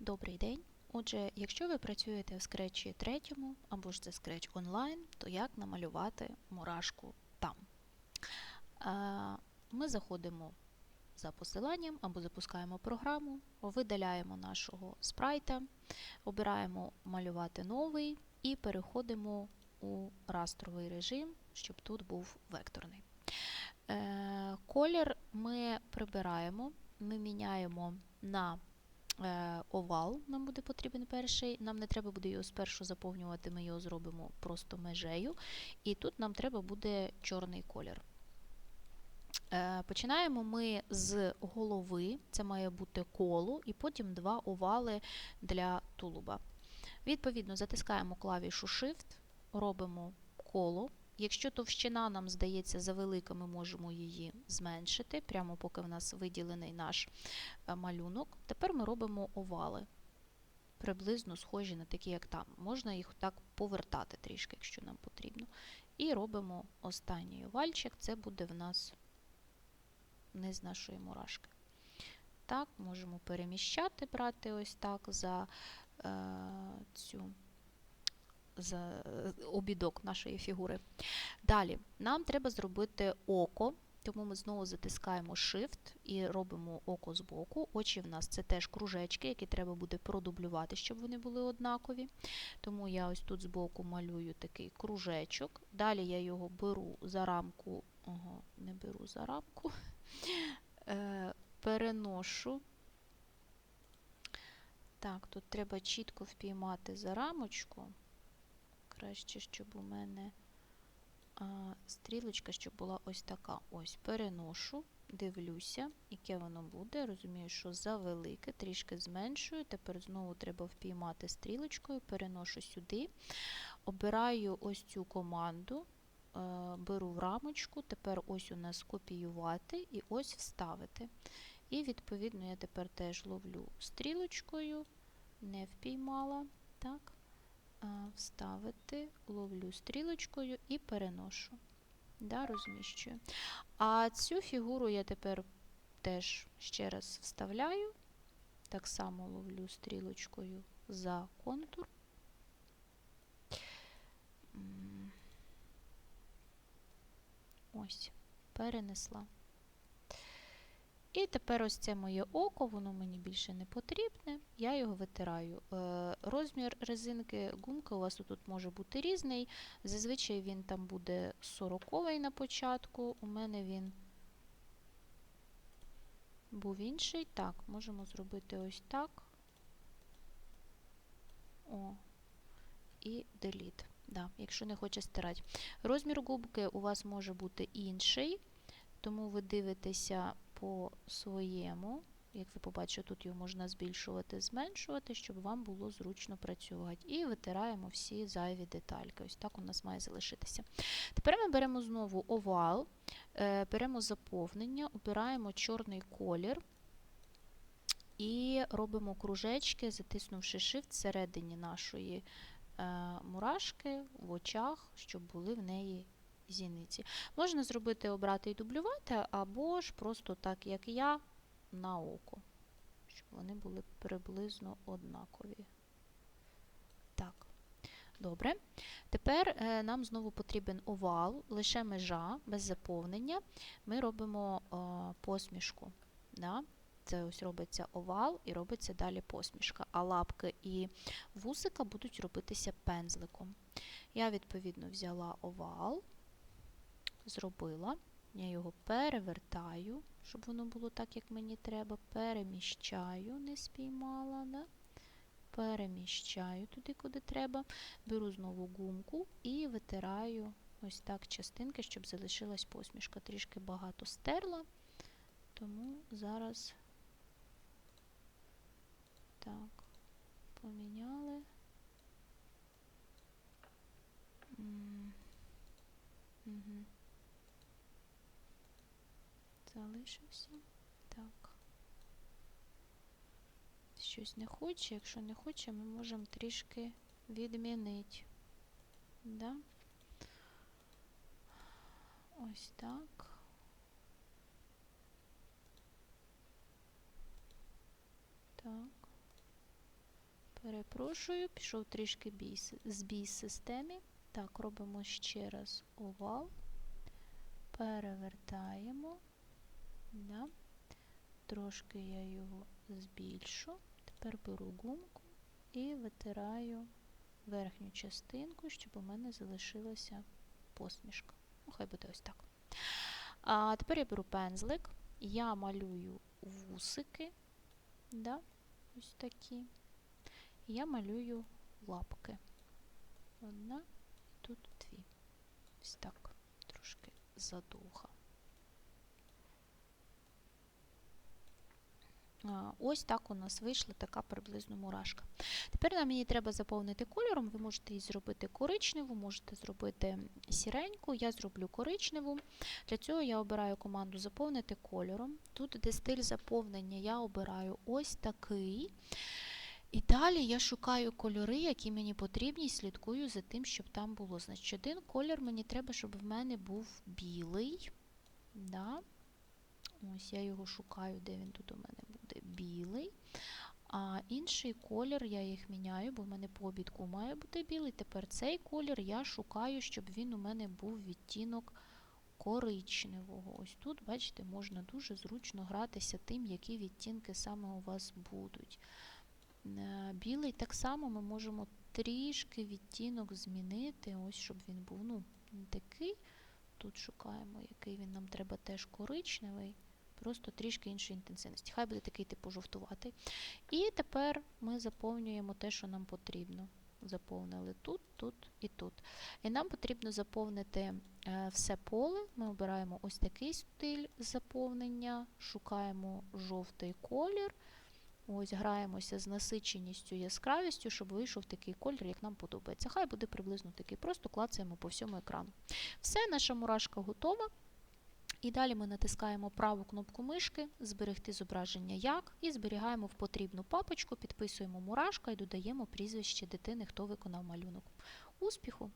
Добрий день. Отже, якщо ви працюєте в Scratch 3 або ж це Scratch онлайн, то як намалювати мурашку там? Е, Ми заходимо за посиланням або запускаємо програму, видаляємо нашого спрайта, обираємо малювати новий і переходимо у растровий режим, щоб тут був векторний. Е, Колір ми прибираємо, ми міняємо на овал, нам буде потрібен перший. Нам не треба буде його спершу заповнювати, ми його зробимо просто межею. І тут нам треба буде чорний колір. Е, Починаємо ми з голови, це має бути коло, і потім два овали для тулуба. Відповідно, затискаємо клавішу Shift, робимо коло. Якщо товщина нам здається завелика, ми можемо її зменшити, прямо поки в нас виділений наш е, малюнок. Тепер ми робимо овали, приблизно схожі на такі, як там. Можна їх так повертати трішки, якщо нам потрібно. І робимо останній овальчик, це буде в нас низ нашої мурашки. Так, можемо переміщати, брати ось так за е, цю за обідок нашої фігури. Далі, нам треба зробити око, тому ми знову затискаємо Shift і робимо око з боку. Очі в нас це теж кружечки, які треба буде продублювати, щоб вони були однакові. Тому я ось тут збоку малюю такий кружечок. Далі я його беру за рамку, ага, не беру за рамку, е, переношу. Так, тут треба чітко впіймати за рамочку. Краще, щоб у мене а, стрілочка, щоб була ось така. Ось, переношу, дивлюся, яке воно буде. Розумію, що завелике, трішки зменшую. Тепер знову треба впіймати стрілочкою, переношу сюди. Обираю ось цю команду, е, беру в рамочку, тепер ось у нас копіювати і ось вставити. І, відповідно, я тепер теж ловлю стрілочкою, не впіймала. так вставити, ловлю стрілочкою і переношу. Да, розміщую. А цю фігуру я тепер теж ще раз вставляю, так само ловлю стрілочкою за контур. Ось, перенесла. І тепер ось це моє око, воно мені більше не потрібне, я його витираю. Е, розмір резинки гумки у вас тут може бути різний. Зазвичай він там буде 40 на початку, у мене він був інший. Так, можемо зробити ось так. О, і delete. Да, якщо не хоче стирати. Розмір губки у вас може бути інший, тому ви дивитеся по своєму. Як ви побачите, тут його можна збільшувати, зменшувати, щоб вам було зручно працювати. І витираємо всі зайві детальки. Ось так у нас має залишитися. Тепер ми беремо знову овал, е, беремо заповнення, обираємо чорний колір і робимо кружечки, затиснувши shift всередині нашої е, мурашки в очах, щоб були в неї зіниці. Можна зробити обрати і дублювати, або ж просто так, як я, на око, щоб вони були приблизно однакові. Так, добре. Тепер е, нам знову потрібен овал, лише межа, без заповнення. Ми робимо е, посмішку. Да? Це ось робиться овал і робиться далі посмішка. А лапки і вусика будуть робитися пензликом. Я, відповідно, взяла овал зробила. Я його перевертаю, щоб воно було так, як мені треба. Переміщаю, не спіймала. Да? Переміщаю туди, куди треба. Беру знову гумку і витираю ось так частинки, щоб залишилась посмішка. Трішки багато стерла, тому зараз так, поміняли. Залишився. Так. Щось не хоче. Якщо не хоче, ми можемо трішки відмінити. Да? Ось так. Так. Перепрошую, пішов трішки бій, збій з системі. Так, робимо ще раз овал. Перевертаємо. Да. Трошки я його збільшу. Тепер беру гумку і витираю верхню частинку, щоб у мене залишилася посмішка. Ну, хай буде ось так. А тепер я беру пензлик, я малюю вусики. Да, ось такі. Я малюю лапки. Одна і тут дві. Ось так, трошки задовга. Ось так у нас вийшла така приблизно мурашка. Тепер нам її треба заповнити кольором. Ви можете її зробити коричневу, можете зробити сіреньку. Я зроблю коричневу. Для цього я обираю команду заповнити кольором. Тут, де стиль заповнення, я обираю ось такий. І далі я шукаю кольори, які мені потрібні, і слідкую за тим, щоб там було. Значить, один колір мені треба, щоб в мене був білий. Да. Ось я його шукаю, де він тут у мене буде білий. А інший колір я їх міняю, бо в мене по обідку має бути білий. Тепер цей колір я шукаю, щоб він у мене був відтінок коричневого. Ось тут, бачите, можна дуже зручно гратися тим, які відтінки саме у вас будуть. Е, Білий так само ми можемо трішки відтінок змінити, ось щоб він був ну, такий. Тут шукаємо, який він нам треба теж коричневий, просто трішки іншої інтенсивності. Хай буде такий типу жовтуватий. І тепер ми заповнюємо те, що нам потрібно. Заповнили тут, тут і тут. І нам потрібно заповнити е, все поле. Ми обираємо ось такий стиль заповнення, шукаємо жовтий колір. Ось граємося з насиченістю, яскравістю, щоб вийшов такий колір, як нам подобається. Хай буде приблизно такий. Просто клацаємо по всьому екрану. Все, наша мурашка готова. І далі ми натискаємо праву кнопку мишки, зберегти зображення як, і зберігаємо в потрібну папочку, підписуємо мурашка і додаємо прізвище дитини, хто виконав малюнок. Успіху!